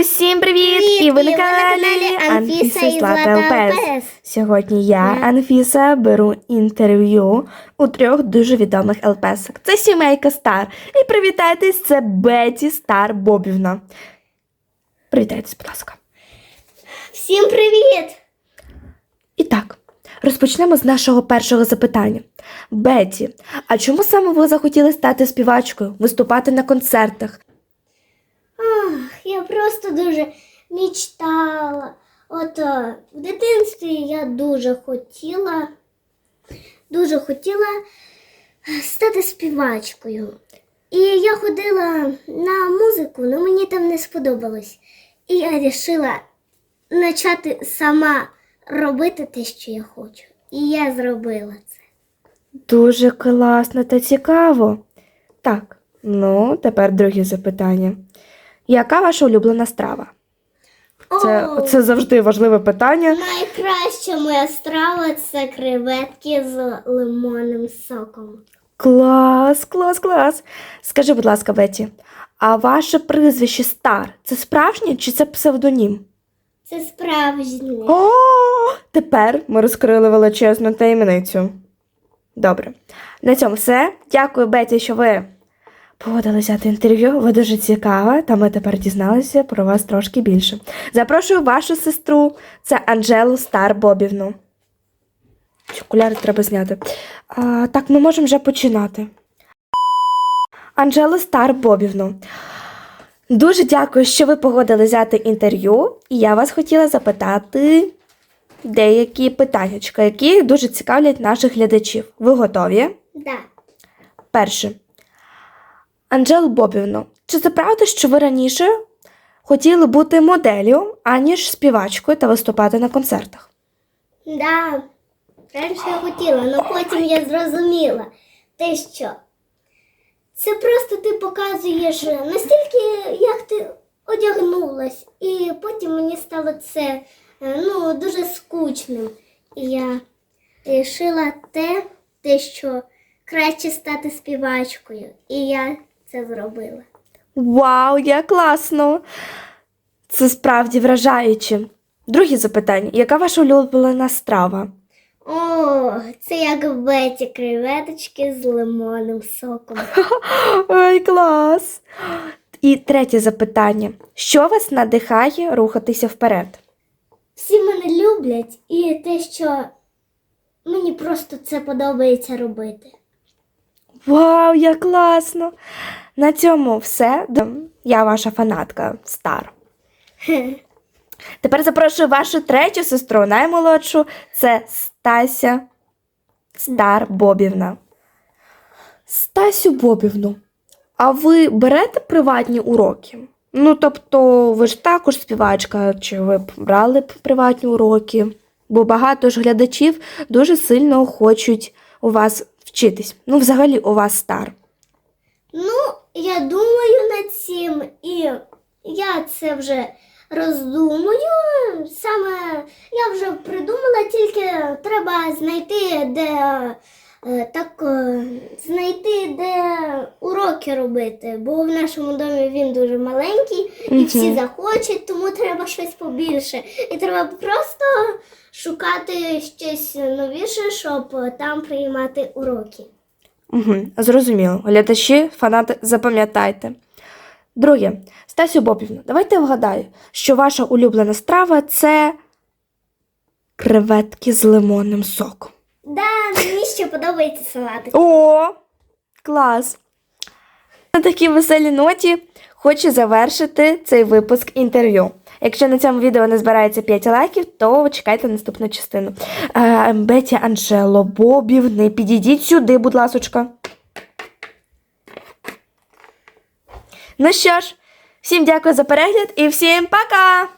Усім привіт! Привіт! І ви на каналі Анфіса і Злата ЛПС. Сьогодні я, Я. Анфіса, беру інтерв'ю у трьох дуже відомих ЛПСок. Це сімейка Стар. І привітайтесь, це Беті Стар Бобівна. Привітайтесь, будь ласка. Всім привіт! І так, розпочнемо з нашого першого запитання. Беті, а чому саме ви захотіли стати співачкою, виступати на концертах? Я просто дуже мечтала. От е, в дитинстві я дуже хотіла, дуже хотіла е, стати співачкою. І я ходила на музику, але мені там не сподобалось. І я вирішила почати сама робити те, що я хочу. І я зробила це. Дуже класно та цікаво. Так, ну, тепер друге запитання. Яка ваша улюблена страва? Це, О, це завжди важливе питання. Найкраща моя страва це креветки з лимонним соком. Клас, клас, клас. Скажи, будь ласка, Беті, а ваше прізвище Стар це справжнє чи це псевдонім? Це справжнє. О, тепер ми розкрили величезну таємницю. Добре. На цьому все. Дякую, Беті, що ви погодилися взяти інтерв'ю. Ви дуже цікава, та ми тепер дізналися про вас трошки більше. Запрошую вашу сестру, це Анжелу Стар Бобівну. Ці Окуляри треба зняти. А, так, ми можемо вже починати. Анжело Стар Бобівну. Дуже дякую, що ви погодили взяти інтерв'ю. І я вас хотіла запитати деякі питання, які дуже цікавлять наших глядачів. Ви готові? Да. Перше. Анжел Бобівно, чи це правда, що ви раніше хотіли бути моделлю, аніж співачкою та виступати на концертах? Да. Раніше я хотіла, але потім я зрозуміла те, що це просто ти показуєш настільки, як ти одягнулась, і потім мені стало це е, ну, дуже скучним. І я вирішила те, те, що краще стати співачкою. І я це зробила. Вау, як класно! Це справді вражаюче. Друге запитання: яка ваша улюблена страва? О, це як Беті креветочки з лимонним соком. Ой, клас! І третє запитання: що вас надихає рухатися вперед? Всі мене люблять і те, що мені просто це подобається робити. Вау, як класно! На цьому все. Я ваша фанатка Стар. Тепер запрошую вашу третю сестру, наймолодшу, це Стася Стар Бобівна. Стасю Бобівну, а ви берете приватні уроки? Ну, тобто, ви ж також співачка, чи ви б брали б приватні уроки? Бо багато ж глядачів дуже сильно хочуть у вас вчитись. Ну, взагалі, у вас стар. Ну, я думаю над цим, і я це вже роздумую. Саме я вже придумала, тільки треба знайти, де е, так е, знайти, де уроки робити. Бо в нашому домі він дуже маленький і всі захочуть, тому треба щось побільше. І треба просто шукати щось новіше, щоб там приймати уроки. Угу, зрозуміло. Глядачі, фанати, запам'ятайте. Друге, Стасю Бобівна, давайте вгадаю, що ваша улюблена страва це креветки з лимонним соком. Да, мені ще подобається салати. О, клас! На такій веселій ноті хочу завершити цей випуск інтерв'ю. Якщо на цьому відео не збирається 5 лайків, то чекайте наступну частину. Е, Беті Анжело, Бобів, не підійдіть сюди, будь ласочка. Ну що ж, всім дякую за перегляд і всім пока!